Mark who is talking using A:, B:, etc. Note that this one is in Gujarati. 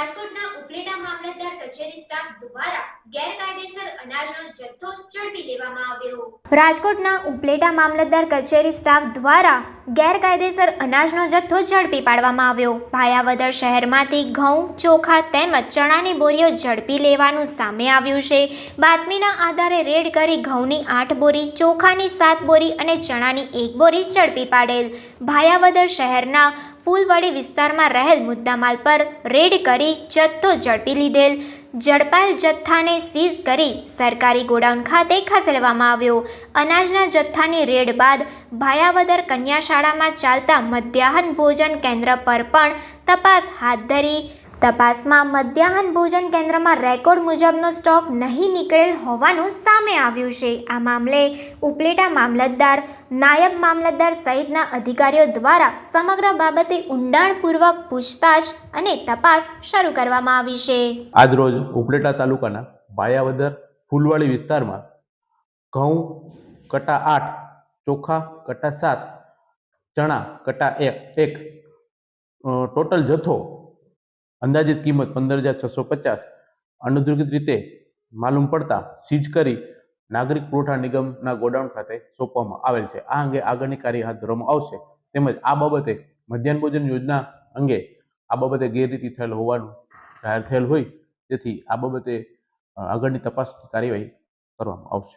A: રાજકોટના ઉપલેટા મામલતદાર કચેરી સ્ટાફ દ્વારા અનાજનો જથ્થો ઝડપી લેવામાં આવ્યો. રાજકોટના ઉપલેટા મામલતદાર કચેરી સ્ટાફ દ્વારા ગેરકાયદેસર અનાજનો જથ્થો ઝડપી પાડવામાં આવ્યો. ભાયાવદર શહેરમાંથી ઘઉં, ચોખા તેમજ ચણાની બોરીઓ ઝડપી લેવાનું સામે આવ્યું છે. બાતમીના આધારે રેડ કરી ઘઉંની આઠ બોરી, ચોખાની સાત બોરી અને ચણાની એક બોરી ઝડપી પાડેલ. ભાયાવદર શહેરના ફૂલવાડી વિસ્તારમાં રહેલ મુદ્દામાલ પર રેડ કરી જથ્થો ઝડપી લીધેલ. ઝડપાયેલ જથ્થાને સીઝ કરી સરકારી ગોડાઉન ખાતે ખસેડવામાં આવ્યો. અનાજના જથ્થાની રેડ બાદ ભાયાવદર કન્યા શાળામાં ચાલતા મધ્યાહન ભોજન કેન્દ્ર પર પણ તપાસ હાથ ધરી તપાસમાં મધ્યાહન ભોજન કેન્દ્રમાં રેકોર્ડ મુજબનો સ્ટોક નહીં નીકળેલ હોવાનું સામે આવ્યું છે. આ મામલે ઉપલેટા મામલતદાર, નાયબ મામલતદાર સહિતના અધિકારીઓ દ્વારા સમગ્ર બાબતે ઊંડાણપૂર્વક પૂછતાછ અને તપાસ શરૂ કરવામાં આવી છે.
B: આજરોજ ઉપલેટા તાલુકાના ભાયાવદર ફૂલવાડી વિસ્તારમાં ઘઉં કટા આઠ, ચોખા કટા સાત, ચણા કટા એક ટોટલ જથ્થો અંદાજિત કિંમત પંદર હજાર છસો પચાસ. અનધિકૃત રીતે માલુમ પડતા સીઝ કરી નાગરિક પુરવઠા નિગમના ગોડાઉન ખાતે સોંપવામાં આવેલ છે. આ અંગે આગળની કાર્ય હાથ ધરવામાં આવશે. તેમજ આ બાબતે મધ્યાહન ભોજન યોજના અંગે આ બાબતે ગેરરીતિ થયેલ હોવાનું જાહેર થયેલ હોય. તેથી આ બાબતે આગળની તપાસ કાર્યવાહી કરવામાં આવશે.